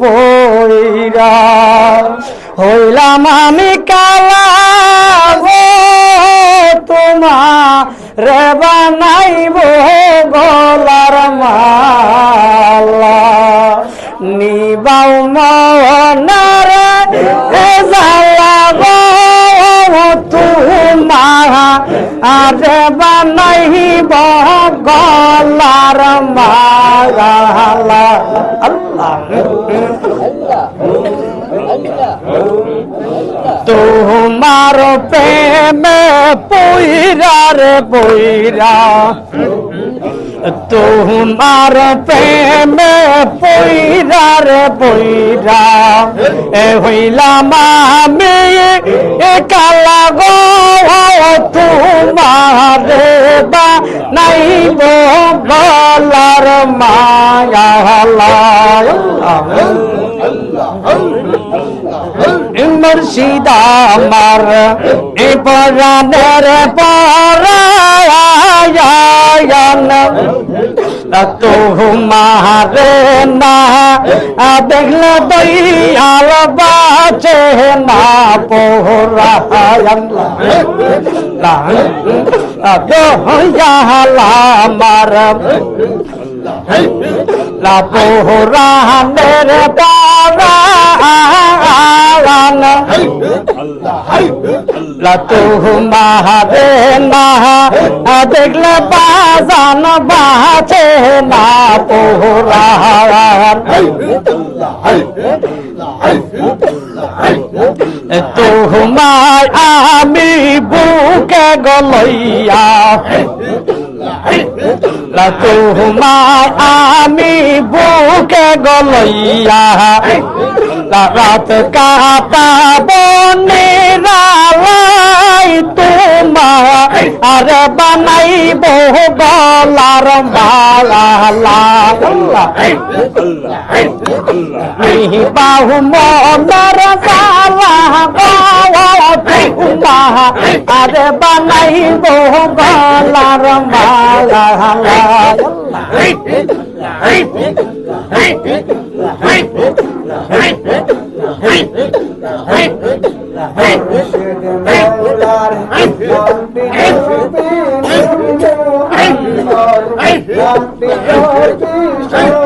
বইরা, হইলাম আমি কালা গো, তোমার রে বানাইব গলার মালা। নিবাও মনারে এ জালা গো, তোমার আরে বানাইব গলার মালা। তোমার প্রেমে পইরা রে পইরা। তোমার প্রেমে পইরা রে এ হইলাম আমি এ কালা গো তোমার গলার মায়া মুর্শিদা আমার এ পরাণের পরায়ণ তোমারে না, দেখলে দইয়াল বাচে না পোহরায়ণ আমার la পোহরানের পারান লা তোমারে না দেখলে বাজান বাঁচে না পোহরান তোমায় আমি বুকে গলইয়া। তোমায় আমি বুকে গলইয়া রাত কাটাব নিরালাই আর বানাইব গলার মালা। বাহু মনার বানাইব গলার মালা আমার মুর্শিদ মৌলার সৌদাই জাগে মোর মৌলাই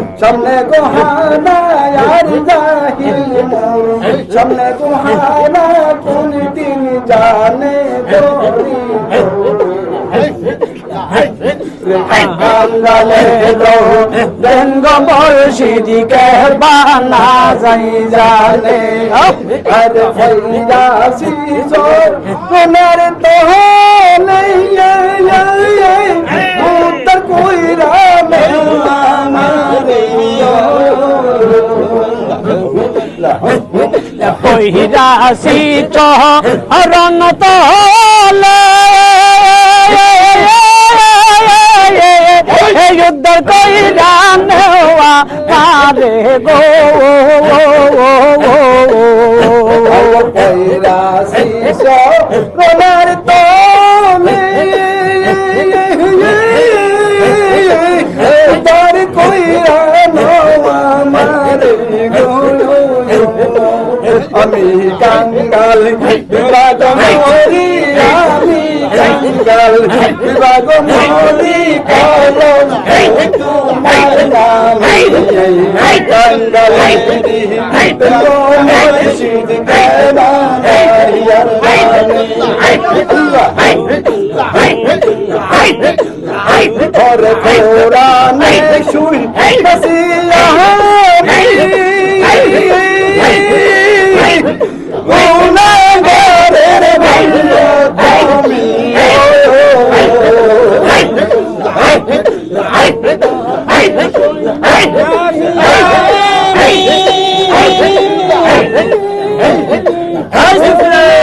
সামনে গোহানা আর জাহিল সামনে গোহানা কোন দিন জানে মুর্শিদিকে বানা যাই জানে। আর ফেরা সিজোর। পুনর তো নেই। কইরাসি চহ রং তলে। যুদ্ধ কইরা নেওয়া কারে গো? আমি কাঙ্গাল বিবাদ মরি আমি কাঙ্গাল বিবাদ মরি কলম তোমার নামে এই কাঙ্গালে মুর্শিদ কেনা ইয়ার